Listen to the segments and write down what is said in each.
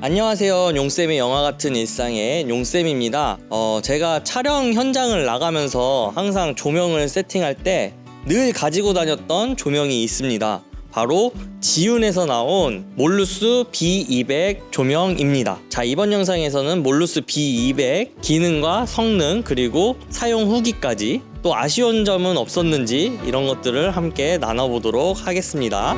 안녕하세요. 용쌤의 영화 같은 일상의 용쌤입니다. 어, 제가 촬영 현장을 나가면서 항상 조명을 세팅할 때 늘 가지고 다녔던 조명이 있습니다. 바로 지윤에서 나온 몰루스 B200 조명입니다. 자, 이번 영상에서는 몰루스 B200 기능과 성능 그리고 사용 후기까지 또 아쉬운 점은 없었는지 이런 것들을 함께 나눠보도록 하겠습니다.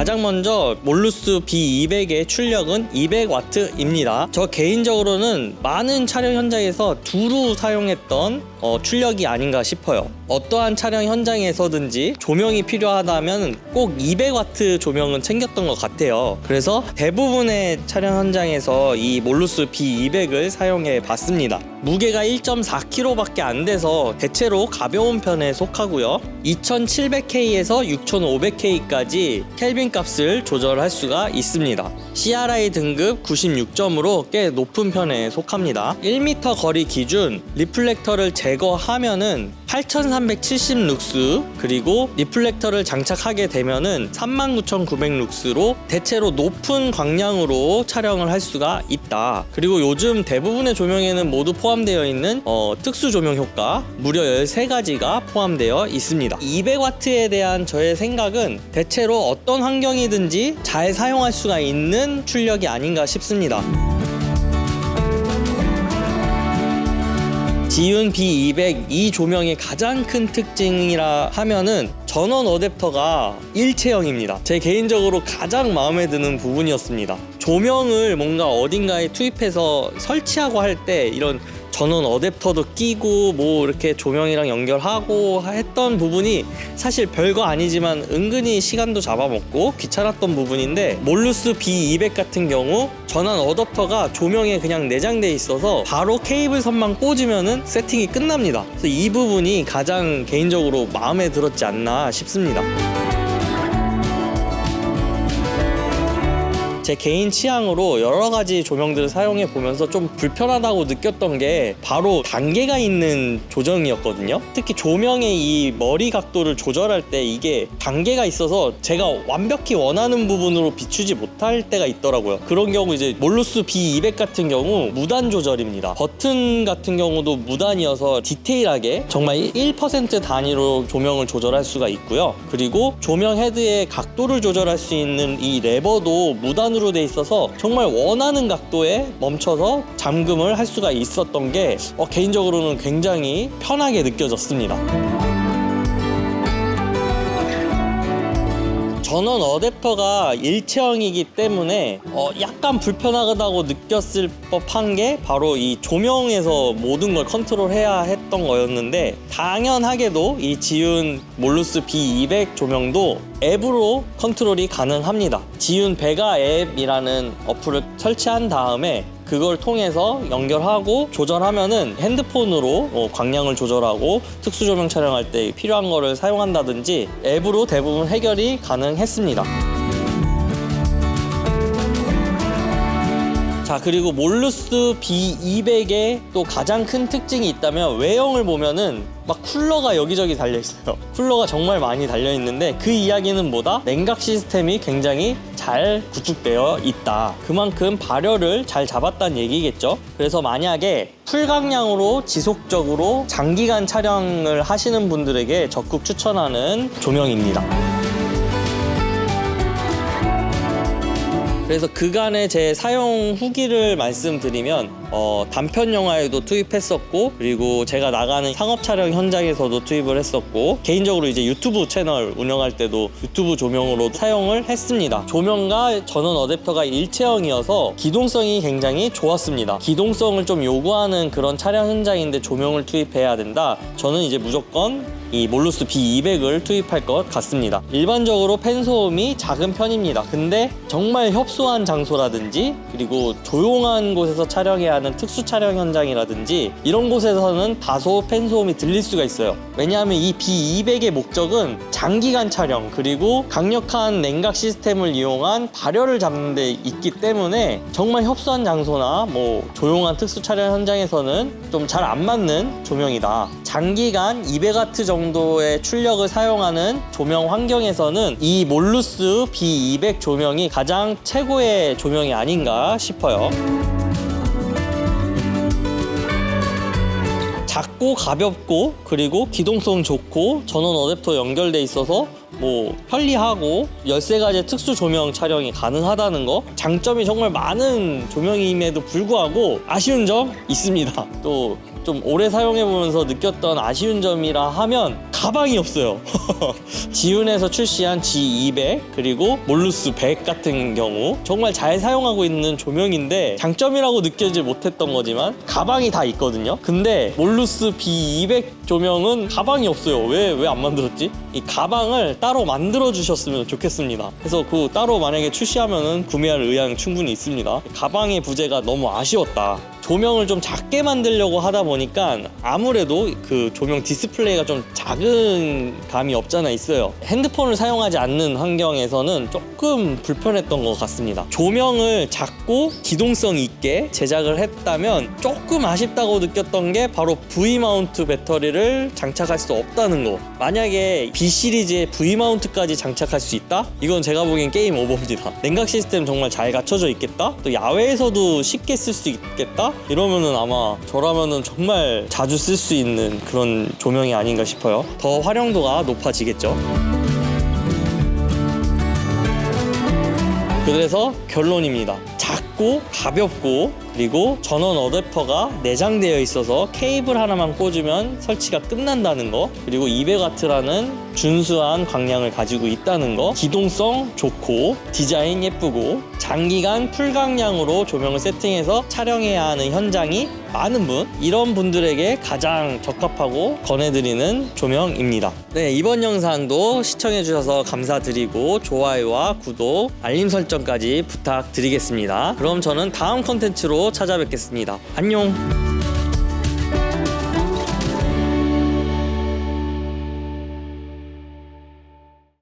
가장 먼저 몰루스 B200의 출력은 200W입니다. 저 개인적으로는 많은 촬영 현장에서 두루 사용했던 어, 출력이 아닌가 싶어요. 어떠한 촬영 현장에서든지 조명이 필요하다면 꼭 200W 조명은 챙겼던 것 같아요. 그래서 대부분의 촬영 현장에서 이 몰루스 B200을 사용해 봤습니다. 무게가 1.4kg밖에 안 돼서 대체로 가벼운 편에 속하고요. 2700K에서 6500K까지 켈빈 값을 조절할 수가 있습니다. CRI 등급 96점으로 꽤 높은 편에 속합니다. 1m 거리 기준 리플렉터를 제거하면은 8370 룩스 그리고 리플렉터를 장착하게 되면은 39900 룩스로 대체로 높은 광량으로 촬영을 할 수가 있다. 그리고 요즘 대부분의 조명에는 모두 포함되어 있는 어, 특수 조명 효과 무려 13가지가 포함되어 있습니다. 200W에 대한 저의 생각은 대체로 어떤 환경이든지 잘 사용할 수가 있는 출력이 아닌가 싶습니다. 지윤 B200 이 조명의 가장 큰 특징이라 하면은 전원 어댑터가 일체형입니다. 제 개인적으로 가장 마음에 드는 부분이었습니다. 조명을 뭔가 어딘가에 투입해서 설치하고 할 때 이런 전원 어댑터도 끼고 뭐 이렇게 조명이랑 연결하고 했던 부분이 사실 별거 아니지만 은근히 시간도 잡아먹고 귀찮았던 부분인데 몰루스 B200 같은 경우 전원 어댑터가 조명에 그냥 내장돼 있어서 바로 케이블 선만 꽂으면은 세팅이 끝납니다. 그래서 이 부분이 가장 개인적으로 마음에 들었지 않나 싶습니다. 제 개인 취향으로 여러 가지 조명들을 사용해 보면서 좀 불편하다고 느꼈던 게 바로 단계가 있는 조정이었거든요. 특히 조명의 이 머리 각도를 조절할 때 이게 단계가 있어서 제가 완벽히 원하는 부분으로 비추지 못할 때가 있더라고요. 그런 경우 이제 몰루스 B200 같은 경우 무단 조절입니다. 버튼 같은 경우도 무단이어서 디테일하게 정말 1% 단위로 조명을 조절할 수가 있고요. 그리고 조명 헤드의 각도를 조절할 수 있는 이 레버도 무단으로 돼 있어서 정말 원하는 각도에 멈춰서 잠금을 할 수가 있었던 게 어, 개인적으로는 굉장히 편하게 느껴졌습니다. 전원 어댑터가 일체형이기 때문에 어, 약간 불편하다고 느꼈을 법한 게 바로 이 조명에서 모든 걸 컨트롤해야 했던 거였는데 당연하게도 이 지윤 몰루스 B200 조명도 앱으로 컨트롤이 가능합니다. 지윤 베가 앱이라는 어플을 설치한 다음에 그걸 통해서 연결하고 조절하면은 핸드폰으로 어, 광량을 조절하고 특수 조명 촬영할 때 필요한 거를 사용한다든지 앱으로 대부분 해결이 가능했습니다. 자 그리고 몰루스 B200의 또 가장 큰 특징이 있다면 외형을 보면은 막 쿨러가 여기저기 달려 있어요. 쿨러가 정말 많이 달려 있는데 그 이야기는 뭐다? 냉각 시스템이 굉장히 잘 구축되어 있다. 그만큼 발열을 잘 잡았다는 얘기겠죠. 그래서 만약에 풀광량으로 지속적으로 장기간 촬영을 하시는 분들에게 적극 추천하는 조명입니다. 그래서 그간의 제 사용 후기를 말씀드리면 어, 단편 영화에도 투입했었고 그리고 제가 나가는 상업 촬영 현장에서도 투입을 했었고 개인적으로 이제 유튜브 채널 운영할 때도 유튜브 조명으로 사용을 했습니다. 조명과 전원 어댑터가 일체형이어서 기동성이 굉장히 좋았습니다. 기동성을 좀 요구하는 그런 촬영 현장인데 조명을 투입해야 된다. 저는 이제 무조건 이 몰루스 B200을 투입할 것 같습니다. 일반적으로 팬 소음이 작은 편입니다. 근데 정말 협소 한 장소라든지 그리고 조용한 곳에서 촬영해야 하는 특수 촬영 현장이라든지 이런 곳에서는 다소 팬 소음이 들릴 수가 있어요. 왜냐하면 이 B200의 목적은 장기간 촬영 그리고 강력한 냉각 시스템을 이용한 발열을 잡는 데 있기 때문에 정말 협소한 장소나 뭐 조용한 특수 촬영 현장에서는 좀 잘 안 맞는 조명이다. 장기간 200와트 정도의 출력을 사용하는 조명 환경에서는 이 몰루스 B200 조명이 가장 최고 의 조명이 아닌가 싶어요. 작고 가볍고 그리고 기동성 좋고 전원 어댑터 연결돼 있어서 뭐 편리하고 13가지 특수 조명 촬영이 가능하다는 거 장점이 정말 많은 조명임에도 불구하고 아쉬운 점 있습니다 또 좀 오래 사용해 보면서 느꼈던 아쉬운 점이라 하면 가방이 없어요. 지훈에서 출시한 G200 그리고 몰루스 100 같은 경우 정말 잘 사용하고 있는 조명인데 장점이라고 느껴지 못했던 거지만 가방이 다 있거든요. 근데 몰루스 B200 조명은 가방이 없어요. 왜 왜 안 만들었지? 이 가방을 따로 만들어 주셨으면 좋겠습니다. 그래서 그 따로 만약에 출시하면은 구매할 의향 충분히 있습니다. 가방의 부재가 너무 아쉬웠다 조명을 좀 작게 만들려고 하다 보니까 아무래도 그 조명 디스플레이가 좀 작은 감이 없잖아 있어요. 핸드폰을 사용하지 않는 환경에서는 조금 불편했던 것 같습니다. 조명을 작고 기동성 있게 제작을 했다면 조금 아쉽다고 느꼈던 게 바로 V 마운트 배터리를 장착할 수 없다는 거. 만약에 B 시리즈에 V 마운트까지 장착할 수 있다? 이건 제가 보기엔 게임 오버입니다. 냉각 시스템 정말 잘 갖춰져 있겠다? 또 야외에서도 쉽게 쓸 수 있겠다? 이러면은 아마 저라면은 정말 자주 쓸 수 있는 그런 조명이 아닌가 싶어요. 더 활용도가 높아지겠죠. 그래서 결론입니다. 작고 가볍고 그리고 전원 어댑터가 내장되어 있어서 케이블 하나만 꽂으면 설치가 끝난다는 거 그리고 200W라는 준수한 광량을 가지고 있다는 거. 기동성 좋고 디자인 예쁘고 장기간 풀광량으로 조명을 세팅해서 촬영해야 하는 현장이 많은 분 이런 분들에게 가장 적합하고 권해드리는 조명입니다. 네 이번 영상도 시청해주셔서 감사드리고 좋아요와 구독 알림 설정까지 부탁드리겠 그럼 저는 다음 컨텐츠로 찾아뵙겠습니다. 안녕